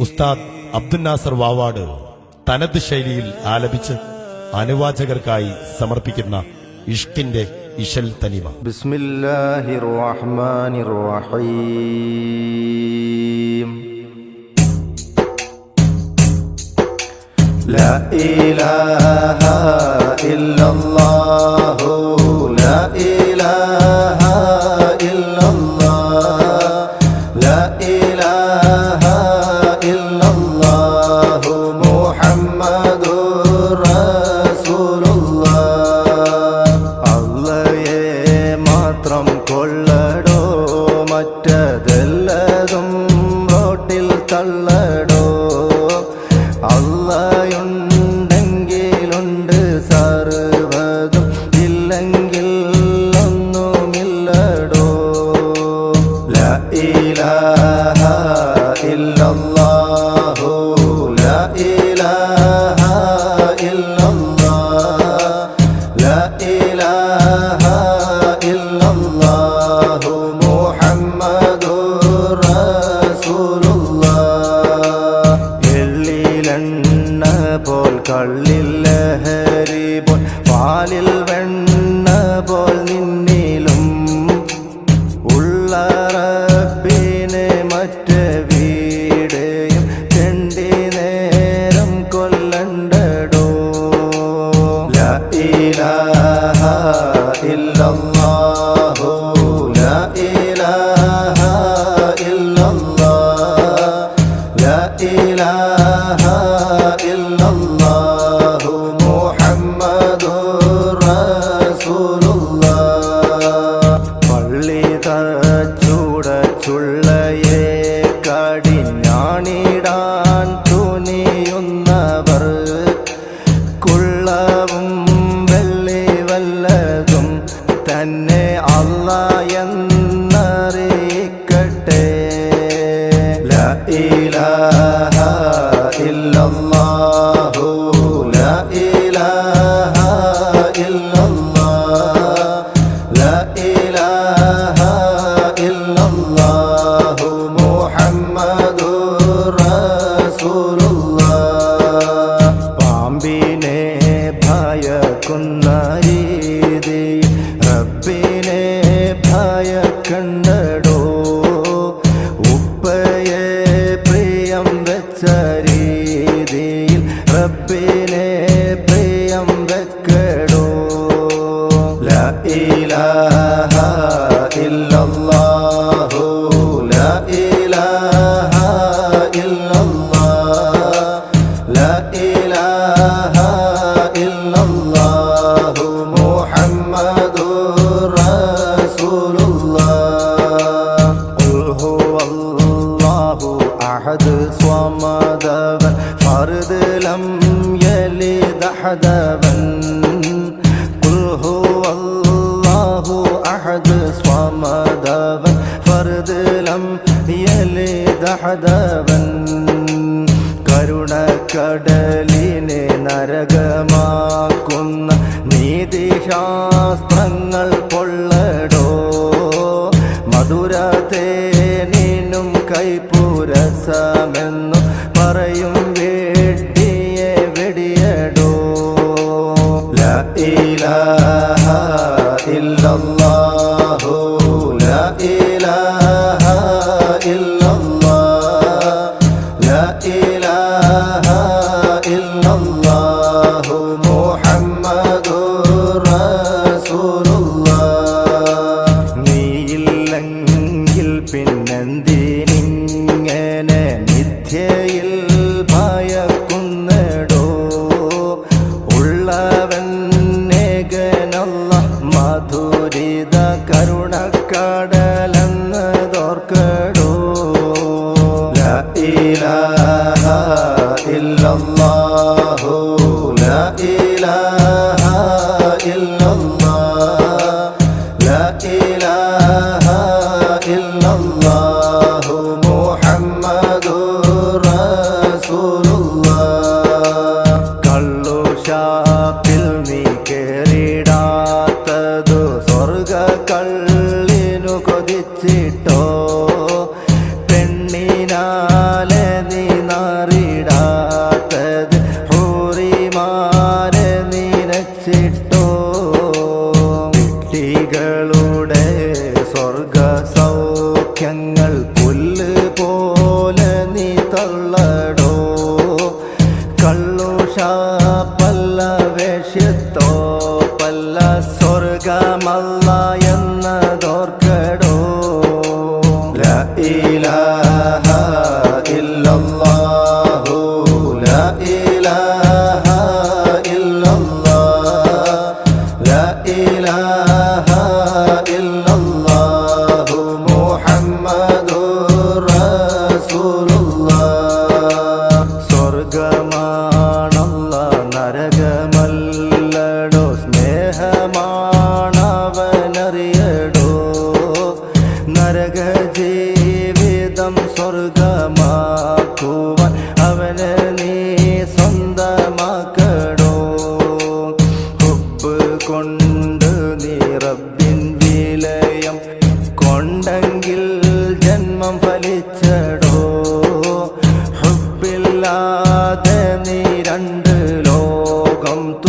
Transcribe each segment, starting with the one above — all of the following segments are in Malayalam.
ഉസ്താദ് അബ്ദുൽ നാസർ വാവാട് തനത് ശൈലിയിൽ ആലപിച്ച് അനുവാചകർക്കായി സമർപ്പിക്കുന്ന ഇഷ്കിന്റെ ഇശൽ തനിമ. ബിസ്മില്ലാഹിർ റഹ്മാനിർ റഹീം love. حدبا قل هو الله أحد صمدا فرد لم يلد حدبا കരുണക്കടലിനെ നരകമാക്കുന്ന നീതിശാസ്ത്രങ്ങൾ കൊള്ള ইল্লাল্লাহ। ইলাহা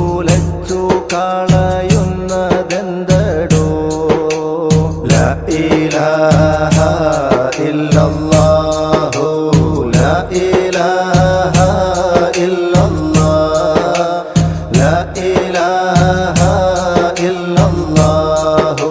മൂലച്ചു കളയുന്നതെന്തടോ? ല ഇലാഹ ഇല്ലല്ലാഹു ല ഇലാഹ ഇല്ലല്ലാഹ ല ഇലാഹ ഇല്ലല്ലാഹു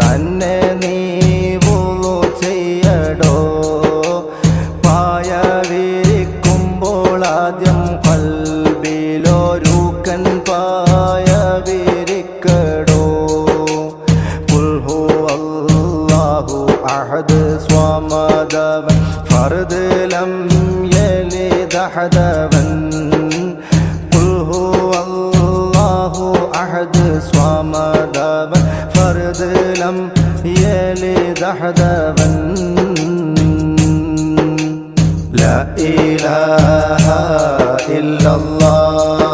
തന്നെ നീവോ ചെയ്യടോ. പായ വിരിക്കുമ്പോൾ ആദ്യം കൽബിലൊരുക്കൻ പായ വിരിക്കടോ പുൽഹു അല്ലാഹു അഹദ് സ്വാമദവൻ ഫർദ് ലം യലിദ് അഹദവൻ. أحدابا لا إله إلا الله.